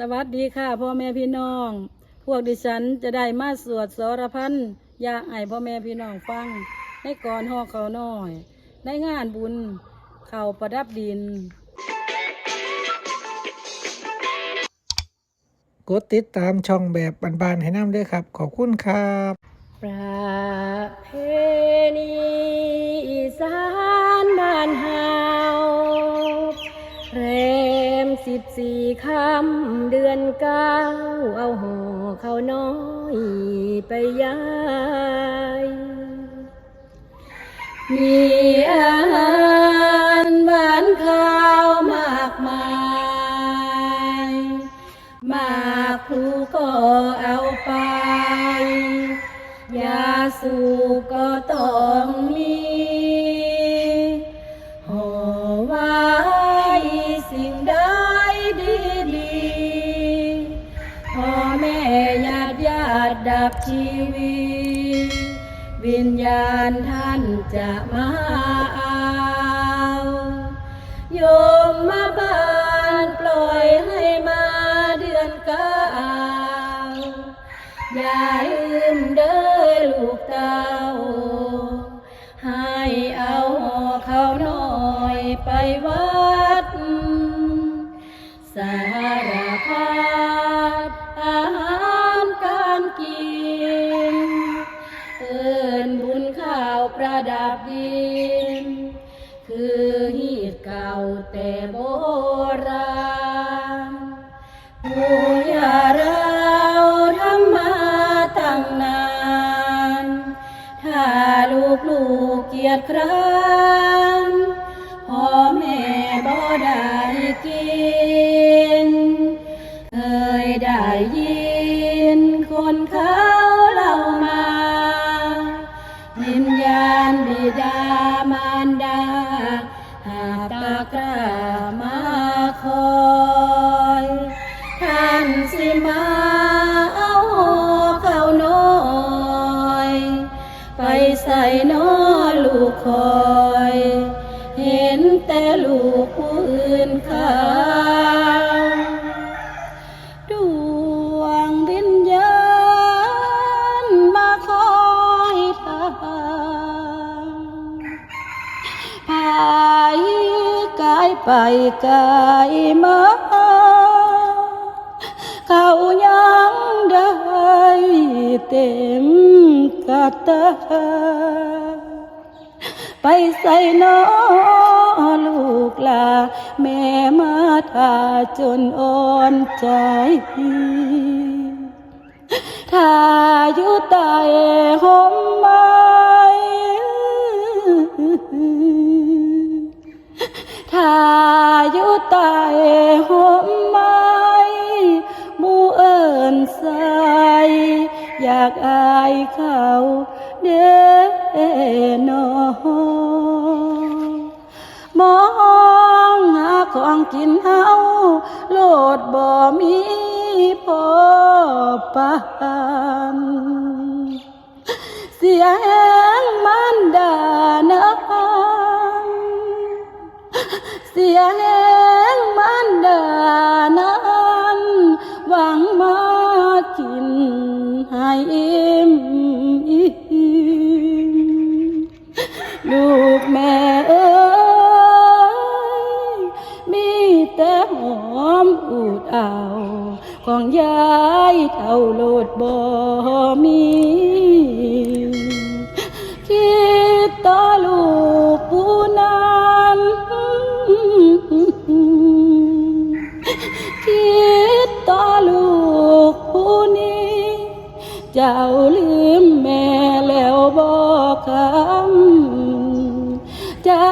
สวัสดีค่ะพ่อแม่พี่น้อง พวกดิฉันจะได้มาสวดสรพันอยากให้พ่อแม่พี่น้องฟังในก่อนห่อเขาน้อย ในงานบุญเขาประดับดิน กดติดตามช่องแบบบานๆให้น้ำด้วยครับ ขอบคุณครับประเพณีอีสานบ้านเฮา สิบสี่คำเดือนเก้าเอาห่อข้าวน้อยไปยาย มีอาหารหวานข้าวมากมายมากครูก็เอาไป ยาสูบก็ต้องาติญาติดับชีวิต วิญญาณท่านจะมาเอาโยมมาบานปล่อยให้มาเดือนเก้าอย่าลืมเด้อลูกเต้าให้เอาห่อข้าวน้อยไปวัด ประดับดิน คือฮีดเก่าแต่โบราณผู้ยาเราทำมาตั้งนาน ถ้าลูกลูกเกียรติคร้านพ่อแม่บ่ได้กิน เคยได้ยิน ไปใส่น้อลูกคอย เห็นแต่ลูกผู้อื่นเขาดวงวิญญาณมาคอยทางพายกายไปกายมาเขายังได้เต็ม กะตาไปใส่น้อลูกลา แม่มาทาจนอ่อนใจถ้าอยู่ใต้ห่มไม้ถ้าอยู่ใต้ห่ม อยากอายเขาเด้อนอมองหาของกินเฮาโลดบ่มีพอปานเสียแหงมันดานันเสียแหง เอาของยายเท่าโลดบ่มีคิดต่อลูกผู้นั้นคิดต่อลูกผู้นี้ เจ้าลืมแม่แล้วบอกคำจา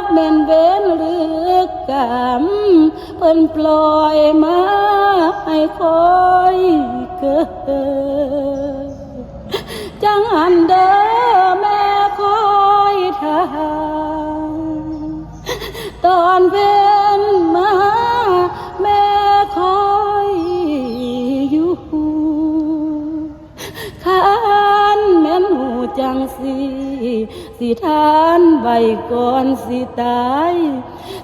กแม่นเว้นหรือกรรม เพิ่นปล่อยมาให้คอยเกิดจังอันเด้อแม่คอยทางตอนเพ็นมาแม่คอยอยู่ขานแม่นหูจังสีสิทานไว้ก่อนสิตาย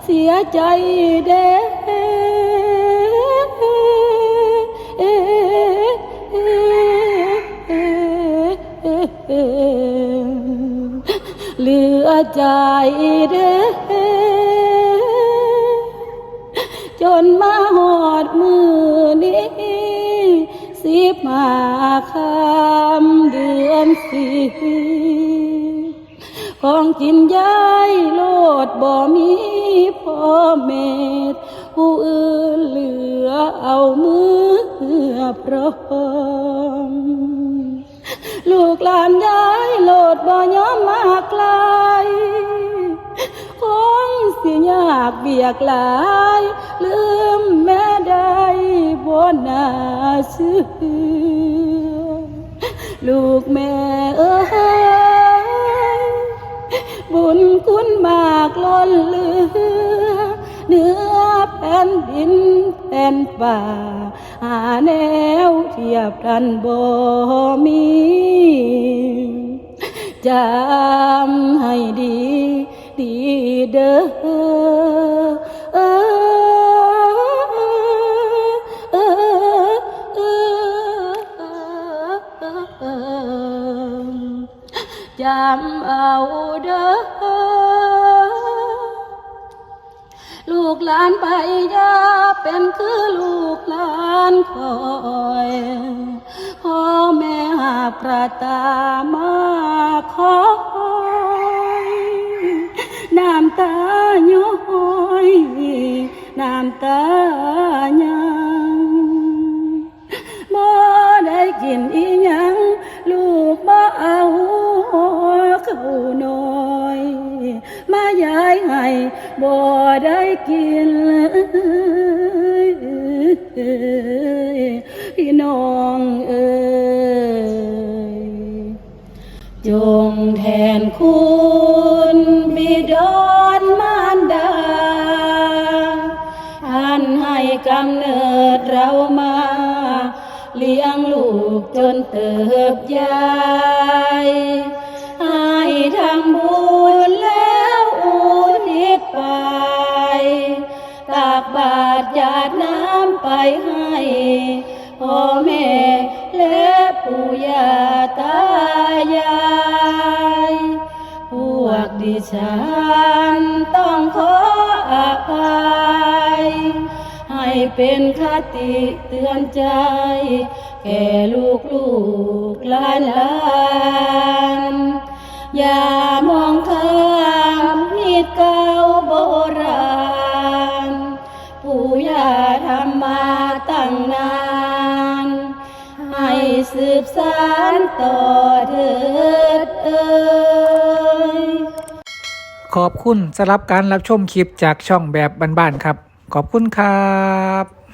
เสียใจเด้เหลือใจเด้จนมาหอดมือนี้สิบมาคำเดือนสีของกินย้ายโลดบ่มี พ่อแม่ผู้อื่นเหลือเอามือพร้อมลูกหลานย้ายโหลดบ่ยอมมาไกลคงสิยากเบียกหลาย ลืมแม่ได้บ่น่าเชื่อลูกแม่เอ้ยบุญคุณมากล้นเหลือ นดินแผ่นป่า หาแนวเทียบกันบ่มีจำให้ดี ดีเด้อเออเออเออจำเอาเด้อ กหลานไปยาเป็นคือลูกหลานคอยพ่อแม่หาพระตามาคอยน้ำตาย้อยน้ำตายังบ่ได้กินอีหยัง ลูกบ่เอาเข้าน้อย มายายให้บ่ได้ กินเลยพี่น้องเอ้ยจงแทนคุณบิดอนมารดาท่านให้กำเนิดเรามา เลี้ยงลูกจนเติบใหญ่ให้ทำบุญแล้วอุทิศไปตาก บาตรหยาดน้ำไปให้พ่อแม่และปู่ย่าตายาย พวกดิฉันต้องขออภัย ให้เป็นคติเตือนใจ แก่ลูกลูกหลานหลาน ต่อเถิดเอ่ยขอบคุณสำหรับการรับชมคลิปจากช่องแบบบ้านๆครับ ขอบคุณครับ